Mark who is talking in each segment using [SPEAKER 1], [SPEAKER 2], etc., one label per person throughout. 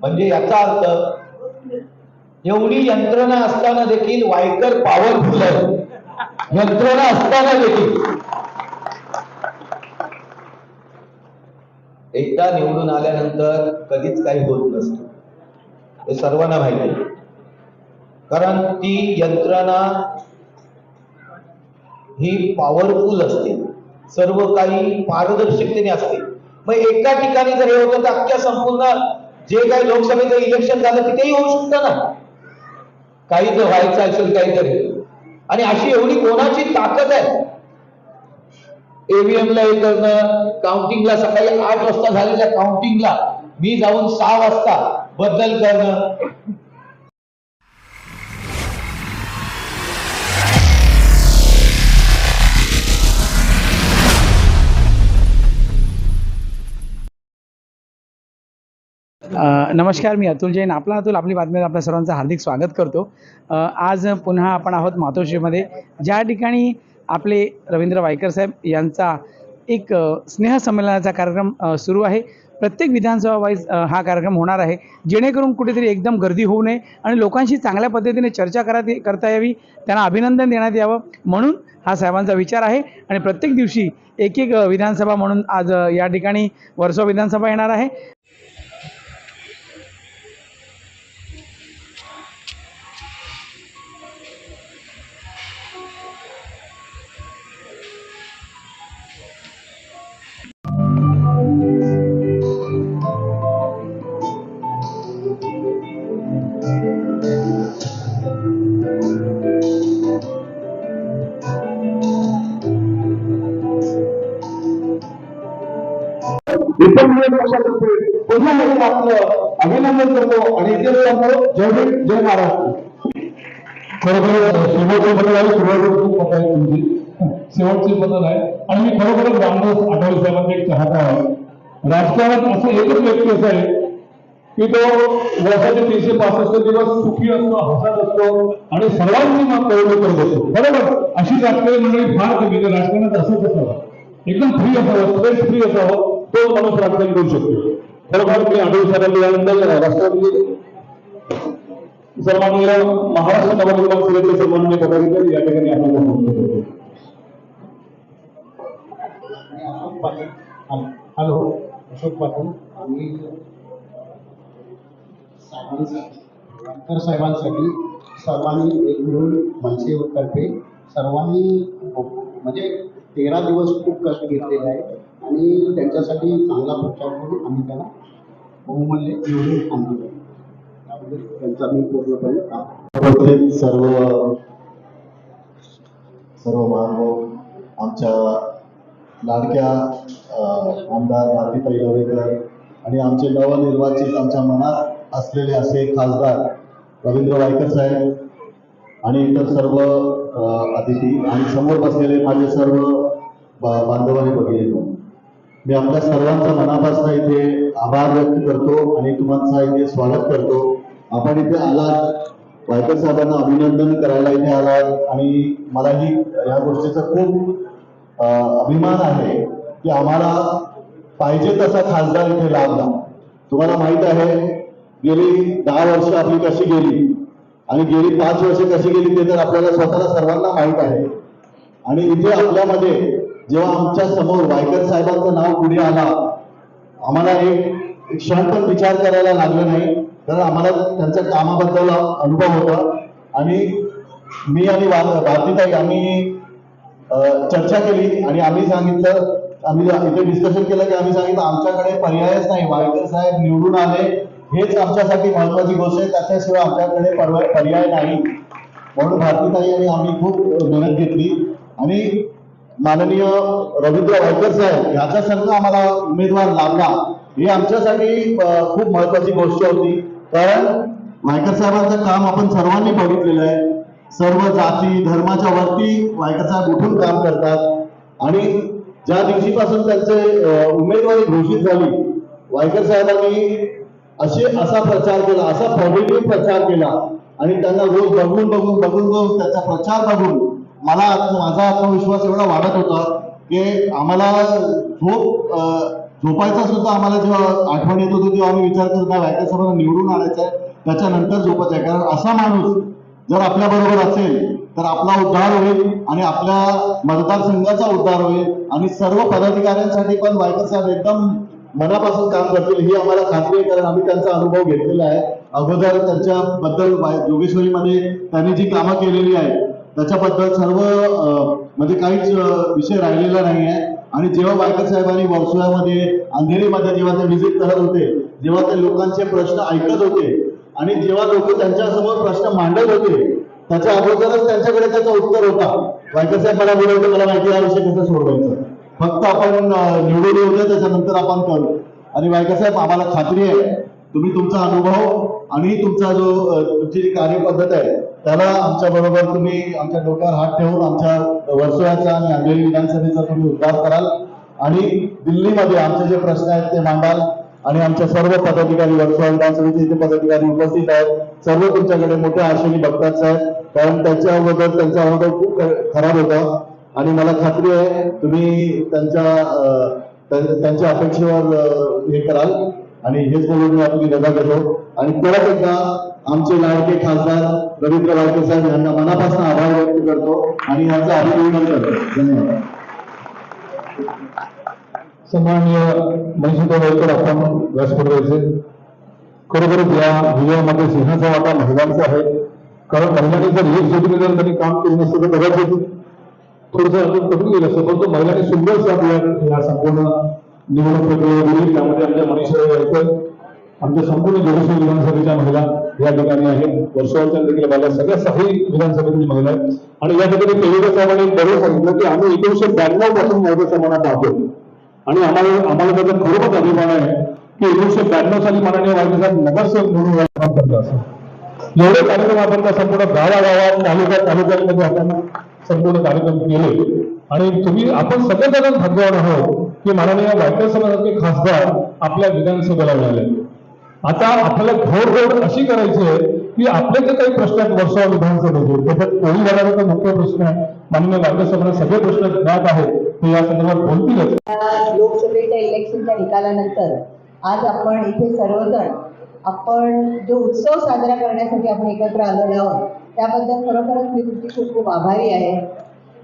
[SPEAKER 1] म्हणजे याचा अर्थ एवढी यंत्रणा असताना देखील वायकर पॉवरफुल आहे. यंत्रणा असताना देखील. एकदा निवडून आल्यानंतर कधीच काही होत नसतं. हे सर्वांना माहिती आहे. कारण ती यंत्रणा ही पॉवरफुल असते. सर्व काही पारदर्शकतेने असते. मग एका ठिकाणी जर हे होतं तर अख्ख्या संपूर्ण जे काही लोकसभेचं इलेक्शन झालं तिथेही होऊ शकतं ना. काही तर व्हायचं असेल काहीतरी. आणि अशी एवढी कोणाची ताकद आहे? एव्हीएमला हे करणं काउंटिंगला सकाळी आठ वाजता झालेल्या काउंटिंगला मी जाऊन सहा वाजता बदल करणं
[SPEAKER 2] नमस्कार मी अतुल जैन. आपला अतुल आपली बातमीत आपल्या सर्वांचं हार्दिक स्वागत करतो. आज पुन्हा आपण आहोत मातोश्रीमध्ये. ज्या ठिकाणी आपले रवींद्र वायकर साहेब यांचा एक स्नेहसंमेलनाचा कार्यक्रम सुरू आहे. प्रत्येक विधानसभा वाईज हा कार्यक्रम होणार आहे. जेणेकरून कुठेतरी एकदम गर्दी होऊ नये आणि लोकांशी चांगल्या पद्धतीने चर्चा करा करता यावी. त्यांना अभिनंदन देण्यात यावं म्हणून हा साहेबांचा विचार आहे. आणि प्रत्येक दिवशी एक एक विधानसभा म्हणून आज या ठिकाणी वर्सोवा विधानसभा येणार आहे.
[SPEAKER 3] पक्षातर्फे पुन्हा आपलं अभिनंदन. करतो आणि इथे सांगतो जय जय महाराष्ट्र
[SPEAKER 4] खरोखर शेवटचे बदल आहे खूप मत आहे तुमची बदल आहे आणि मी खरोखरच रामदास आठवले साहेबांचा एक चाहता आहे राजकारणात असं एकच व्यक्ती असं आहे की तो वर्षाचे तीनशे पासष्ट दिवस सुखी असतो हसत असतो आणि सर्वांची मत कळवणी करत असतो बरोबर अशी राजकीय मंडळी फार कमी राजकारणात असंच असावं एकदम फ्री असावं स्ट्रेस फ्री असावं तो माणूस राजकारण करू शकतो खरोखर मी आठवले साहेबांनी यानंतर राष्ट्रवादी सन्माननीय महाराष्ट्र नवनिर्माण सेनेचे सन्माननीय पदाधिकारी या ठिकाणी
[SPEAKER 5] हॅलो हॅलो अशोक पाटील आम्ही साहेबांसाठी साहेबांसाठी सर्वांनी एक मिळून मनसेतर्फे सर्वांनी म्हणजे तेरा दिवस खूप कष्ट घेतलेले आहे आणि त्यांच्यासाठी चांगला प्रचार करून आम्ही त्यांना बहुमूल्य निवडून आणलेलं आहे त्यांचा मी पूर्णपणे काम
[SPEAKER 3] सर्व सर्व मानव आमच्या लाडक्या आमदार भारतीताई लवेकर आणि आमचे नवनिर्वाचित आमच्या मनात असलेले असे खासदार रवींद्र वायकर साहेब आणि इतर सर्व अतिथी आणि समोर बसलेले माझे सर्व बांधवाने पटेल म्हणून मी आपल्या सर्वांचा मनापासून इथे आभार व्यक्त करतो आणि तुम्हाला इथे स्वागत करतो. आपण इथे आलात. वायकर साहेबांना अभिनंदन करायला इथे आलात. आणि मलाही या गोष्टीचा खूप अभिमान आहे की आम्हाला पाहिजे तसा खासदार इथे लाभला. तुम्हाला माहीत आहे गेली दहा वर्ष आपली कशी गेली आणि गेली पाच वर्ष कशी गेली ते तर आपल्याला स्वतःला सर्वांना माहीत आहे. आणि इथे आपल्यामध्ये जेव्हा आमच्यासमोर वायकर साहेबांचं नाव पुढे आला आम्हाला एक क्षण पण विचार करायला लागला नाही. कारण आम्हाला त्यांच्या कामाबद्दल अनुभव होता. आणि मी आणि भारतीताई आम्ही चर्चा केली आणि आम्ही सांगितलं आम्ही इथे डिस्कशन केलं की आम्ही सांगितलं आमच्याकडे पर्यायच नाही. वायकर साहेब निवडून आले. हेच आमच्यासाठी महत्वाची गोष्ट आहे. त्याच्याशिवाय आमच्याकडे पर्याय नाही. म्हणून भारतीताई आणि आम्ही खूप मेहनत घेतली. आणि माननीय रवींद्र वायकर साहेब ह्याच्यासारखा आम्हाला उमेदवार लाभला. ही आमच्यासाठी खूप महत्वाची गोष्ट होती. कारण वायकर साहेबांचं काम आपण सर्वांनी बघितलेलं आहे. सर्व जाती धर्माच्या वरती वायकर साहेब उठून काम करतात. आणि ज्या दिवशीपासून त्यांचे उमेदवारी घोषित झाली वायकर साहेबांनी असे असा प्रचार केला असा पॉझिटिव्ह प्रचार केला. आणि त्यांना रोज बघून बघून बघून बघून त्याचा प्रचार बघून मला माझा आत्मविश्वास एवढा वाढत होता की आम्हाला झोप झोपायचा सुद्धा आम्हाला जेव्हा आठवण येत होती तेव्हा आम्ही विचार करत नाही वायकर निवडून आणायचं आहे त्याच्यानंतर झोपायचं आहे. कारण असा माणूस जर आपल्या बरोबर असेल तर आपला उद्धार होईल आणि आपल्या मतदारसंघाचा उद्धार होईल आणि सर्व पदाधिकाऱ्यांसाठी पण वायकर साहेब एकदम मनापासून काम करतील ही आम्हाला खात्री आहे कारण आम्ही त्यांचा अनुभव घेतलेला आहे. अगोदर त्यांच्याबद्दल जोगेश्वरीमध्ये त्यांनी जी कामं केलेली आहे त्याच्याबद्दल सर्व म्हणजे काहीच विषय राहिलेला नाही आहे आणि जेव्हा वायकर साहेबांनी वर्सोळ्यामध्ये अंधेरीमध्ये जेव्हा ते व्हिजिट करत होते जेव्हा ते लोकांचे प्रश्न ऐकत होते आणि जेव्हा लोक त्यांच्यासमोर प्रश्न मांडत होते त्याच्या अगोदरच त्यांच्याकडे त्याचं उत्तर होता. वायकर साहेब मला मला माहिती आहे हा विषय कसं सोडवायचं. फक्त आपण निवडून येऊ त्याच्यानंतर आपण करू. आणि वायकर साहेब आम्हाला खात्री आहे. तुम्ही तुमचा अनुभव आणि तुमचा जो तुमची जी कार्यपद्धत आहे त्याला आमच्या बरोबर तुम्ही आमच्या डोक्यावर हात ठेवून आमच्या वर्सोळ्याचा आणि अंधेरी विधानसभेचा तुम्ही उद्धार कराल. आणि दिल्लीमध्ये आमचे जे प्रश्न आहेत ते मांडाल. आणि आमच्या सर्व पदाधिकारी वर्सोळा विधानसभेचे जे पदाधिकारी उपस्थित आहेत. सर्व तुमच्याकडे मोठ्या आशेने बघतात साहेब. कारण त्यांच्या अगोदर त्यांचा अनुभव खूप खराब होता. आणि मला खात्री आहे तुम्ही त्यांच्या त्यांच्या अपेक्षेवर हे कराल. आणि हेच बोलून मी आपली रजा घेतो आणि परत एकदा आमचे लाडके खासदार रवींद्र वाडके साहेब यांना मनापासून आभार व्यक्त करतो आणि यांचं अभिनंदन करतो. धन्यवाद.
[SPEAKER 4] सन्माननीय मनीषा वैकर आपण व्यासपीठाचे. खरोखरच या विजयामध्ये सिंहाचा वाटा महिलांचा आहे. कारण महिलांनी जर एक जोडीने जर त्यांनी काम केलं नसतं तर कदाचित थोडंसं अजून कठीण गेलं असतं. परंतु महिलांनी सुंदर साथ या संपूर्ण निवडणूक होईल त्यामध्ये आमच्या मनीषा वैकर आमच्या संपूर्ण जोगेश्वरी विधानसभेच्या महिला या ठिकाणी आहेत. वर्षाच्या देखील महिला सगळ्या सहाही विधानसभेतील महिला आहेत. आणि या ठिकाणी केलेल्या साहेबांनी बरोबर सांगितलं की आम्ही एकोणीशे ब्याण्णवपासून मोठ्या प्रमाणात पाहतो आणि आम्हाला आम्हाला त्याचा खरोखर अभिमान आहे की एकोणीशे ब्याण्णव साली माननीय वायकर नगरसेवक म्हणून काम करत असं. एवढे कार्यक्रम आपण त्या संपूर्ण गावागावात तालुक्यात तालुक्यांमध्ये आपण संपूर्ण कार्यक्रम केले. आणि तुम्ही आपण सगळेजण भाग्यवान आहोत. की माननीय वायकर समाजाचे खासदार आपल्या विधानसभेला मिळाले. आता आपल्याला घोडघोड अशी करायची आहे की आपले जे काही प्रश्न आहेत वर्षा विधानसभेचे त्याच्यात कोळी वाड्याचा मुख्य प्रश्न आहे. माननीय वायकर सगळे प्रश्न ज्ञात आहेत ते या संदर्भात बोलतीलच
[SPEAKER 6] लोकसभेच्या इलेक्शनच्या निकालानंतर आज आपण इथे सर्वजण आपण जो उत्सव साजरा करण्यासाठी आपण एकत्र आलेलो आहोत त्याबद्दल खरोखरच मी तुमची खूप खूप आभारी आहे.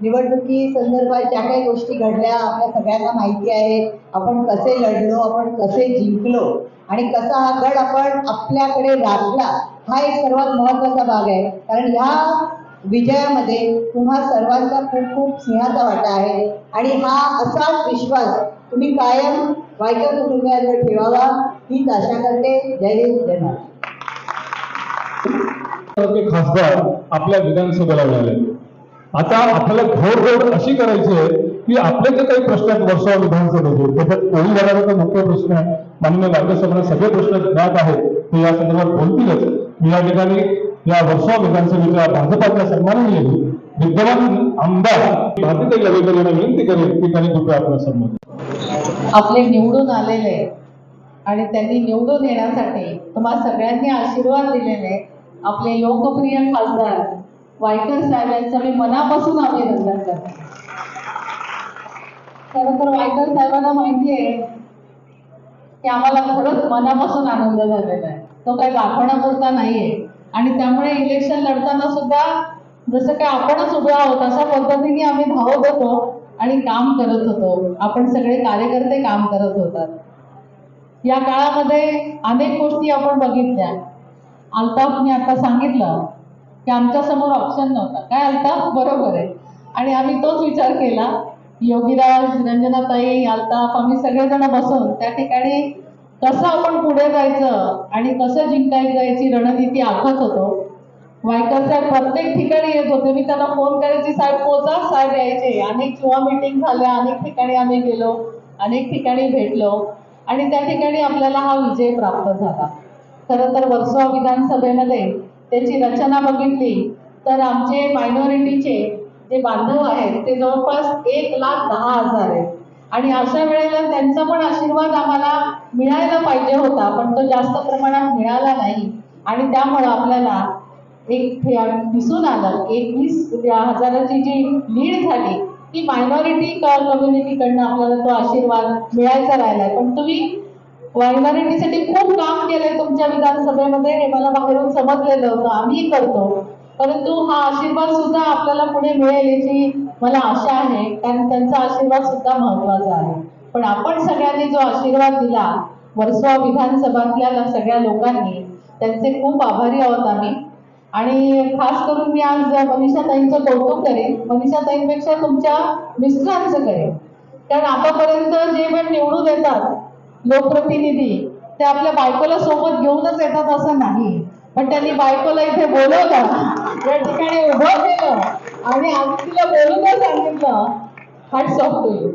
[SPEAKER 6] निवडणुकी संदर्भात ज्या काही गोष्टी घडल्या आपल्या सगळ्यांना माहिती आहे. आपण कसे लढलो आपण कसे जिंकलो आणि कसा हा गड आपण आपल्याकडे राखला हा एक सर्वात महत्त्वाचा भाग आहे. कारण ह्या विजयामध्ये तुम्हा सर्वांचा खूप खूप स्नेहाचा वाटा आहे. आणि हा असाच विश्वास तुम्ही कायम वायकर कुटुंबियांवर ठेवावा हीच आशा करते. जय जय
[SPEAKER 4] खासदार आपल्या विधानसभेला मिळाले. आता आपल्याला घोडघोड अशी करायची आहे की आपले जे काही प्रश्न आहेत वर्षा विधानसभेचे त्याच्यात कोळी वाड्याचा मुख्य प्रश्न आहे. माननीय राज्यसभेला सगळे प्रश्न ज्ञात आहेत. ते या संदर्भात बोलतीलच. मी या ठिकाणी या वर्षा विधानसभेच्या भाजपाच्या सन्माननीय विद्यमान आमदार भारतीय लवेकर यांना विनंती करेल. की त्यांनी कृपया आपला सन्मान
[SPEAKER 6] आपले निवडून आलेले आणि त्यांनी निवडून येण्यासाठी तुम्हाला सगळ्यांनी आशीर्वाद दिलेले आपले लोकप्रिय खासदार वायकर साहेब यांचं मी मनापासून अभिनंदन करते. खरं तर वायकर साहेबांना माहिती आहे की आम्हाला खरंच मनापासून आनंद झालेला आहे. तो काही दाखवण्यापुरता नाहीये. आणि त्यामुळे इलेक्शन लढताना सुद्धा जसं काय आपणच उभे आहोत अशा पद्धतीने आम्ही धावत होतो आणि काम करत होतो. आपण सगळे कार्यकर्ते काम करत होतात. या काळामध्ये अनेक गोष्टी आपण बघितल्या. अल्ताफने आता सांगितलं की आमच्यासमोर ऑप्शन नव्हता. काय आलता? बरोबर आहे. आणि आम्ही तोच विचार केला योगीराज रंजनाताई अल्ताफ आम्ही सगळेजण बसून त्या ठिकाणी कसं आपण पुढे जायचं आणि कसं जिंकायचं याची रणनीती आखत होतो. वायकर साहेब प्रत्येक ठिकाणी येत होते. मी त्यांना फोन करायची साहेब पोचा साहेब यायचे. अनेक युवा मिटिंग झाल्या अनेक ठिकाणी आम्ही गेलो अनेक ठिकाणी भेटलो. आणि त्या ठिकाणी आपल्याला हा विजय प्राप्त झाला. खरं तर वर्सोवा विधानसभेमध्ये त्याची रचना बघितली तर आमचे मायनॉरिटीचे जे बांधव आहेत ते जवळपास एक लाख दहा हजार आहेत. आणि अशा वेळेला त्यांचा पण आशीर्वाद आम्हाला मिळायला पाहिजे होता पण तो जास्त प्रमाणात मिळाला नाही. आणि त्यामुळं आपल्याला एक दिसून आलं एकवीस हजाराची जी लीड झाली ती मायनॉरिटी कम्युनिटीकडनं आपल्याला तो आशीर्वाद मिळायचा राहिला पण तुम्ही मायनॉरिटीसाठी खूप काम केलंय तुमच्या विधानसभेमध्ये हे मला बाहेरून समजलेलं होतं. आम्ही करतो. परंतु हा आशीर्वाद सुद्धा आपल्याला पुढे मिळेल याची मला आशा आहे. कारण त्यांचा आशीर्वाद सुद्धा महत्त्वाचा आहे. पण आपण सगळ्यांनी जो आशीर्वाद दिला वर्सोवा विधानसभातल्या सगळ्या लोकांनी त्यांचे खूप आभारी आहोत आम्ही. आणि खास करून मी आज मनीषाताईंचं कौतुक करेन. मनीषाताईंपेक्षा तुमच्या मिस्टरांचं करेन. कारण आतापर्यंत जे पण निवडून येतात लोकप्रतिनिधी ते आपल्या बायकोला सोबत घेऊनच येतात असं नाही. पण त्यांनी बायकोला इथे बोलवलं. या ठिकाणी उभं केलं. आणि आम्ही तिला बोलूनच सांगितलं हॅट्स ऑफ टू यू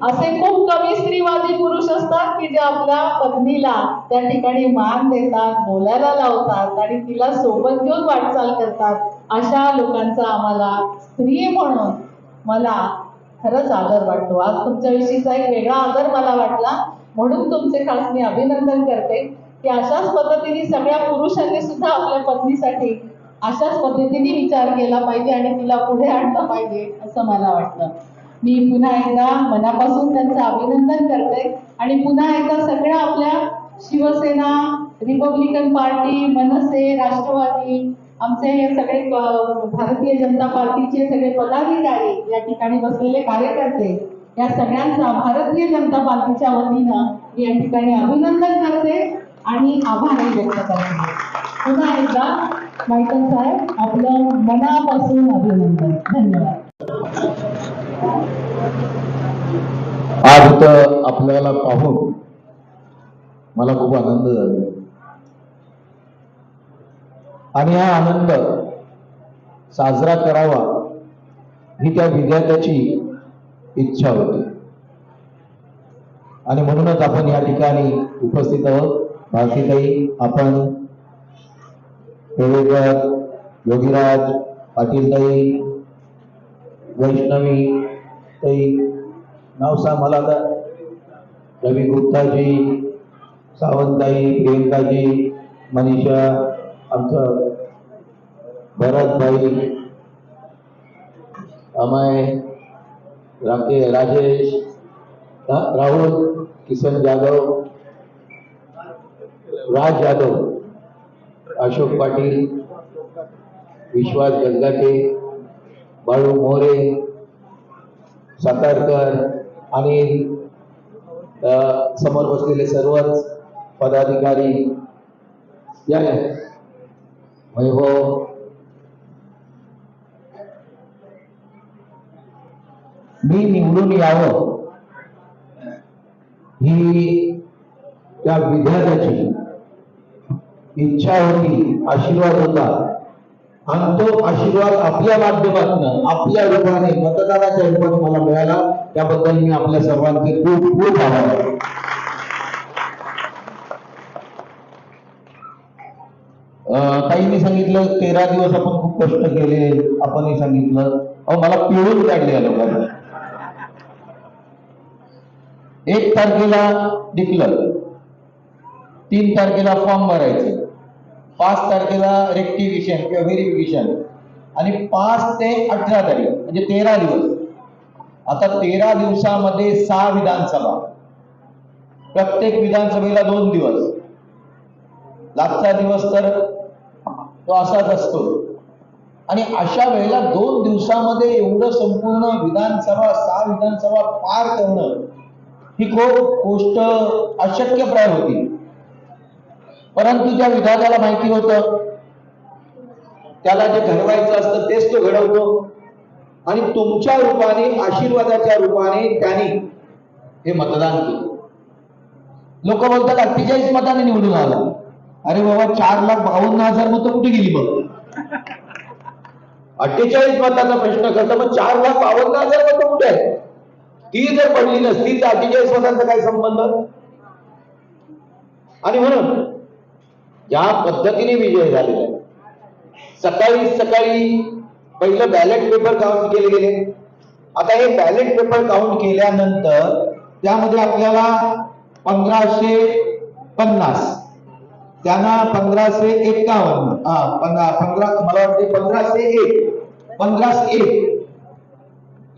[SPEAKER 6] असे खूप कमी स्त्रीवादी पुरुष असतात की जे आपल्या पत्नीला त्या ठिकाणी मान देतात बोलायला लावतात आणि तिला सोबत घेऊन वाटचाल करतात. अशा लोकांचा आम्हाला स्त्री म्हणून मला खरंच आदर वाटतो. आज तुमच्याविषयीचा एक वेगळा आदर मला वाटला. म्हणून तुमचे खास मी अभिनंदन करते की अशाच पद्धतीने सगळ्या पुरुषांनी सुद्धा आपल्या पत्नीसाठी अशाच पद्धतीने विचार केला पाहिजे आणि तिला पुढे आणलं पाहिजे असं मला वाटतं. मी पुन्हा एकदा मनापासून त्यांचं अभिनंदन करते आणि पुन्हा एकदा सगळ्या आपल्या शिवसेना रिपब्लिकन पार्टी मनसे राष्ट्रवादी आमचे हे सगळे भारतीय जनता पार्टीचे सगळे पदाधिकारी या ठिकाणी बसलेले कार्यकर्ते या सगळ्यांचा भारतीय जनता पार्टीच्या वतीनं मी या ठिकाणी अभिनंदन करते आणि आभारही व्यक्त करते. पुन्हा एकदा मायकल साहेब आपलं मनापासून अभिनंदन. धन्यवाद.
[SPEAKER 1] आज आपल्याला पाहून मला खूप आनंद झाला. आणि हा आनंद साजरा करावा ही त्या विद्यार्थ्याची इच्छा होती. आणि म्हणूनच आपण या ठिकाणी उपस्थित आहोत. भारतीताई आपण पेवेकर योगीराज पाटीलताई वैष्णवी ताई नाव सांग मला आता. रवी गुप्ताजी सावंतताई प्रियंकाजी मनीषा आमचं भरतभाई अमय राके राजेश राहुल किसन जाधव राज जाधव अशोक पाटील विश्वास गंगाटे बाळू मोरे सातारकर आणि समोर बसलेले सर्वच पदाधिकारी या. वैभव मी निवडून यावं. ही त्या विद्यार्थ्याची इच्छा होती आशीर्वाद होता. आणि तो आशीर्वाद आपल्या माध्यमातून आपल्या रूपाने मतदानाच्या रूपाने मला मिळाला. त्याबद्दल मी आपल्या सर्वांचे खूप खूप आभार आहे ताईंनी सांगितलं तेरा दिवस आपण खूप कष्ट केले आपणही सांगितलं. अहो मला पिळून काढले या लोकांना. एक तारखेला डिक्लर. तीन तारखेला फॉर्म भरायचे. पाच तारखेला रेक्टिफिकेशन किंवा व्हेरिफिकेशन. आणि पाच ते अठरा तारीख म्हणजे तेरा दिवस. आता तेरा दिवसामध्ये सहा विधानसभा. प्रत्येक विधानसभेला दोन दिवस. लागचा दिवस तर तो असाच असतो. आणि अशा वेळेला दोन दिवसामध्ये एवढं संपूर्ण विधानसभा सहा विधानसभा पार करणं ही खूप गोष्ट अशक्यप्राय होती. परंतु ज्या विभागाला माहिती होतं त्याला जे घडवायचं असतं तेच तो घडवतो. आणि तुमच्या रूपाने आशीर्वादाच्या रूपाने त्यांनी हे मतदान केलं. लोक बोलतात अठ्ठेचाळीस मताने निवडून आला. अरे बाबा चार लाख बावन्न हजार मतं कुठे गेली मग? अठ्ठेचाळीस मताचा प्रश्न करता मग चार लाख बावन्न हजार मतं कुठे आहे ती जर पडली नसती तर अठ्ठेचाळीस मतांचा काय संबंध? आणि म्हणून ज्या पद्धतीने विजय झालेला आहे. सकाळी सकाळी पहिलं बॅलेट पेपर काउंट केले गेले. आता हे बॅलेट पेपर काउंट केल्यानंतर त्यामध्ये आपल्याला पंधराशे पन्नास त्यांना पंधराशे एक्कावन्न हा पंधरा पंधरा मला वाटते पंधराशे एक पंधराशे एक.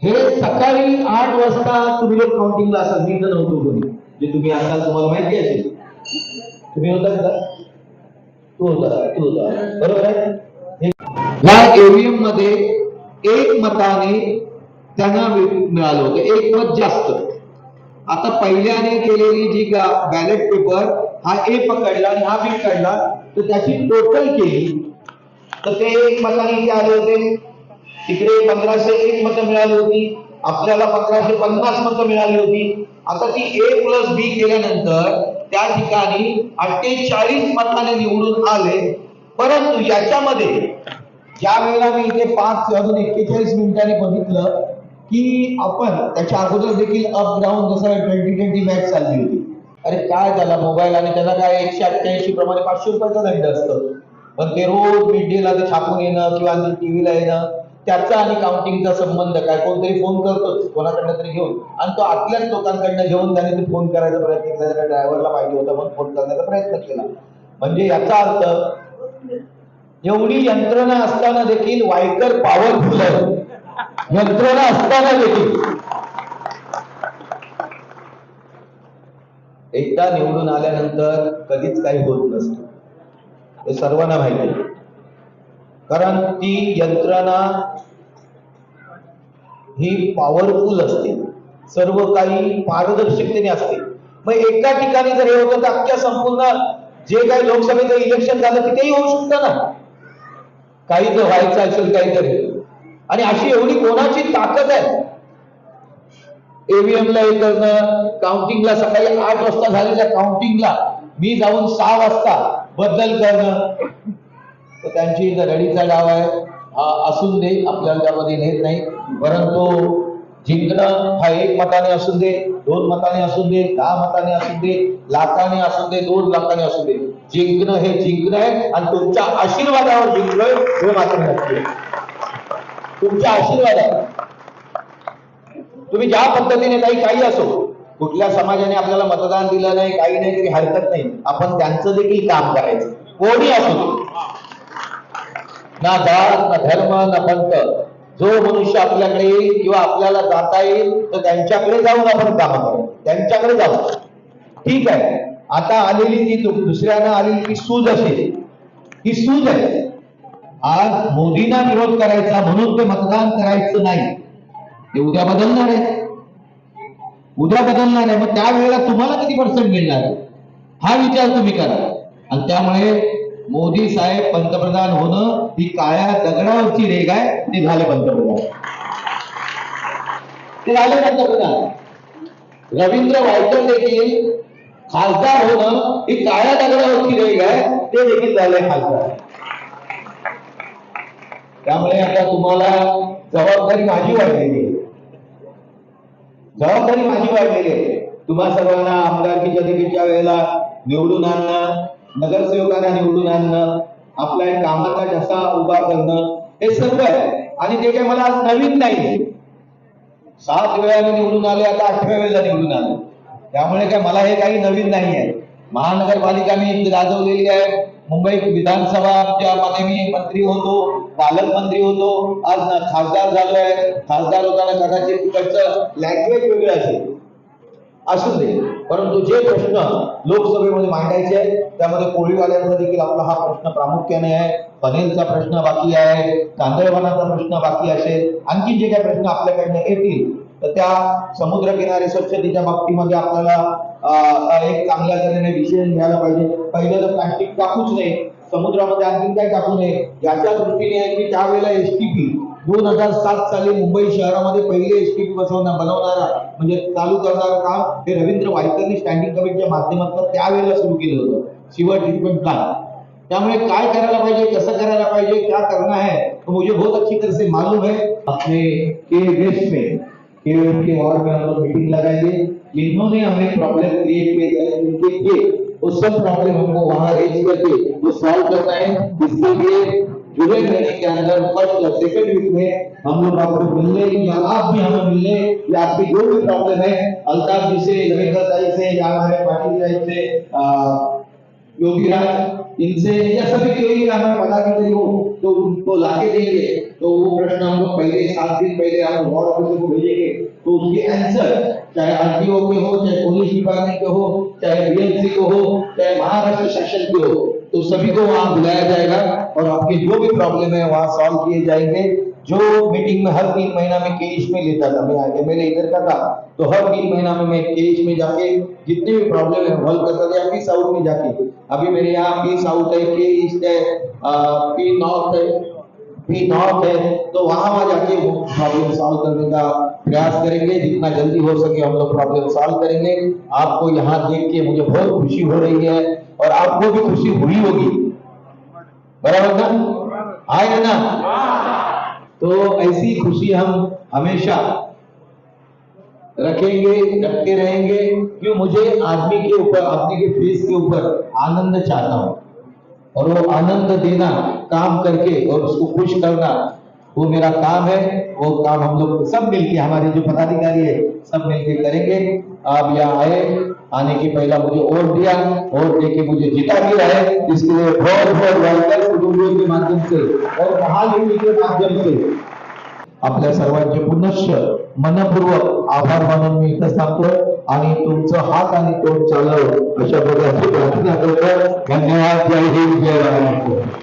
[SPEAKER 1] हे सकाळी आठ वाजता तुम्ही लोक काउंटिंगला असाल. मी तर नव्हतो कोणी जे तुम्ही असाल तुम्हाला माहिती असेल. तुम्ही होता का? तू होता तू होता. बरोबर आहे? या एव्हीएममध्ये एक मताने त्यांना मिळालं होतं. एक मत जास्त. आता पहिल्याने केलेली जी बॅलेट पेपर हा ए पकडला आणि हा बी काढला तर त्याची टोटल केली. तर ते एक मताने आले होते तिकडे पंधराशे एक मतं मिळाली होती आपल्याला पंधराशे पन्नास मतं मिळाली होती. आता ती ए प्लस बी केल्यानंतर त्या ठिकाणी अठ्ठेचाळीस मताने निवडून आले. परंतु याच्यामध्ये ज्या वेळेला मी इथे पाच वाजून एक्केचाळीस मिनिटांनी बघितलं की आपण त्याच्या अगोदर देखील अप डाऊन जसं ट्वेंटी ट्वेंटी मॅच चालली होती. अरे काय त्याला मोबाईल आणि त्याला काय एकशे अठ्ठ्याऐंशी प्रमाणे पाचशे रुपयाचा दंड असतं. पण ते रोज मिड डेला ते छापून येणं किंवा टीव्हीला येणं त्याचा आणि काउंटिंगचा संबंध काय? कोणतरी फोन करतोच कोणाकडनं तरी घेऊन. आणि तो आतल्याच लोकांकडनं घेऊन त्याने ते फोन करायचा प्रयत्न केला त्याला ड्रायव्हरला पाहिजे होता म्हणून फोन करण्याचा प्रयत्न केला. म्हणजे याचा अर्थ एवढी यंत्रणा असताना देखील वायकर पॉवरफुल आहे. यंत्रणा असताना देखील. एकदा निवडून आल्यानंतर कधीच काही होत नसतं. हे सर्वांना माहिती आहे. कारण ती यंत्रणा ही पॉवरफुल असते. सर्व काही पारदर्शकतेने असते. मग एका ठिकाणी जर हे होतं तर अख्ख्या संपूर्ण जे काही लोकसभेचं इलेक्शन झालं तिथेही होऊ शकतं ना? काही जर व्हायचं असेल काहीतरी आणि अशी एवढी कोणाची ताकद आहे? एव्हीएमला ला हे करणं काउंटिंगला सकाळी आठ वाजता झालेल्या काउंटिंगला मी जाऊन सहा वाजता बदल करणं तर त्यांची इथं डाव आहे. हा असून दे आपल्याला त्यामध्ये नेत नाही. परंतु जिंकणं हा एक मताने असून दे दोन मताने असून दे दहा मताने असून दे लाखाने असून दे दोन लाखाने असून दे. जिंकणं हे जिंकणं आहे आणि तुमच्या आशीर्वादावर जिंकलोय हे मात्र नक्की आहे. तुमच्या आशीर्वादावर. तुम्ही ज्या पद्धतीने काही काही असो कुठल्या समाजाने आपल्याला मतदान दिलं नाही काही नाही तरी हरकत नाही. आपण त्यांचं देखील काम करायचं. कोणी असो ना जात ना धर्म ना पंत जो मनुष्य आपल्याकडे येईल किंवा आपल्याला जाता येईल तर त्यांच्याकडे जाऊन आपण काम करू. त्यांच्याकडे जाऊ. ठीक आहे. आता आलेली ती दुसऱ्यानं आलेली ती सूज असेल ही सूज आहे. आज मोदींना विरोध करायचा म्हणून ते मतदान करायचं नाही. ते उद्या बदलणार आहे. उद्या बदलणार आहे. मग त्यावेळेला तुम्हाला किती पर्सेंट मिळणार? आहे हा विचार तुम्ही करा. आणि त्यामुळे मोदी साहेब पंतप्रधान होणं ही काळ्या दगडावरची रेग आहे ते झाले पंतप्रधान. ते झाले पंतप्रधान. रवींद्र वायकर देखील खासदार होणं ही काळ्या दगडावरची रेग आहे ते देखील झाले खासदार. त्यामुळे आता तुम्हाला जबाबदारी माझी वाढलेली आहे. जबाबदारी माझी वाढलेली आहे. तुम्हा सर्वांना आमदारकीच्या देखीलच्या वेळेला निवडून आणणं नगरसेवकांना निवडून आणणं आपला एक कामाचा ठसा उभा करणं हे सर्व आहे. आणि ते काही मला आज नवीन नाही सात वेळाने निवडून आले आता आठव्या वेळेला निवडून आले. त्यामुळे काय मला हे काही नवीन नाही आहे. महानगरपालिका मी गाजवलेली आहे. मुंबई विधानसभाच्या मध्ये मी मंत्री होतो पालकमंत्री होतो. आज खासदार झालो आहे खासदार होताना कदाचित तिकडचं लँग्वेज वेगळं असेल. असू दे. परंतु जे प्रश्न लोकसभेमध्ये मांडायचे आहेत त्यामध्ये कोळीवाल्यांचा देखील आपला हा प्रश्न प्रामुख्याने आहे. पनेलचा प्रश्न बाकी आहे. कांदळवनाचा प्रश्न बाकी असेल. आणखी जे काही प्रश्न आपल्याकडनं येतील तर त्या समुद्रकिनारे स्वच्छतेच्या बाबतीमध्ये आपल्याला एक चांगल्या तऱ्हेने विषय घ्यायला पाहिजे. पहिलं तर प्लास्टिक टाकूच नये. समुद्रामध्ये आणखी काय टाकू नये? याच्या दृष्टीने की त्यावेळेला एस टी पी दोन हज़ार सात साली मुंबई शहरामध्ये पहिले एस टी पी बसवणार बनवणारा, म्हणजे चालू करणारं काम हे रवींद्र वायकरनी स्टँडिंग सुरू शिवर ट्रीटमेंट प्लान काय करायला पाहिजे, कसं करायला पाहिजे, क्या करना है तो मुझे बहुत अच्छी तरह से मालूम है. अपने के वेस्ट में के के में हम लोग मीटिंग लगाएँगे. जिन्होंने हमें प्रॉब्लम क्रिएट किए उनके लिए वो सब प्रॉब्लम हमको वहाँ रेज करके वो सॉल्व करना है. इसके लिए जुलाई महीने के अंदर फ़र्स्ट और सेकंड वीक में हम लोग आपको मिलने या आप भी हमें मिलने या आपकी जो भी प्रॉब्लम है, अल्ताफ जी से, रविंद्र साई से, या हमारे पाटिल साहब से योगीराज इनसे, या सभी कोई हमें पता कि नहीं हो तो उनको लाके देंगे। तो वो प्रश्न हम लोग पहले, सात दिन पहले हम वार्ड ऑफिसर को भेजेंगे। तो उसके आंसर चाहे आर आरटीओ के हो, चाहे पुलिस डिपार्टमेंट के हो, चाहे बीएमसी के हो, चाहे महाराष्ट्र शासन के हो तो सभी को वहाँ बुलाया जाएगा और आपके जो भी प्रॉब्लम है वहाँ सॉल्व किए जाएँगे। जो मीटिंग में हर तीन महीना में केश में लेता था, मैं एमएलए इधर का था तो हर तीन महीना में मैं केश में जाके जितने भी प्रॉब्लम है हल करता था, अभी साउथ में जाके। अभी मेरे यहाँ पी साउथ है के ईस्ट है पी नॉर्थ है पी नॉर्थ है तो वहाँ वहाँ जाके वो प्रॉब्लम सॉल्व करने का प्रयास करेंगे। जितना जल्दी हो सके हम लोग प्रॉब्लम सॉल्व करेंगे। आपको यहाँ देख के मुझे बहुत खुशी हो रही है और आपको भी खुशी हुई होगी। बराबर ना? आए ना तो ऐसी खुशी हम हमेशा रखेंगे, रखते रहेंगे। क्यों? मुझे आदमी के ऊपर, आदमी के फेस के ऊपर आनंद चाहता हूँ। और वो आनंद देना, काम करके और उसको खुश करना, वो मेरा काम है, वो काम हम लोग सब मिलके, हमारे जो पदाधिकारी है, सब मिलके करेंगे। आप यहाँ आए, आने के पहला मुझे वोट दिया, वोट देके मुझे जिता भी है, इसके लिए बहुत बहुत वेलकम के माध्यम से और महायुति के माध्यम से। आपल्या सर्वांचे पुनश्च मनपूर्वक आभार मानून मी इथं थांबतो आणि तुमचं हात आणि तोंड चालव अशा प्रकारची प्रार्थना करतो. धन्यवाद. जय हिंद. जय महाराष्ट्र.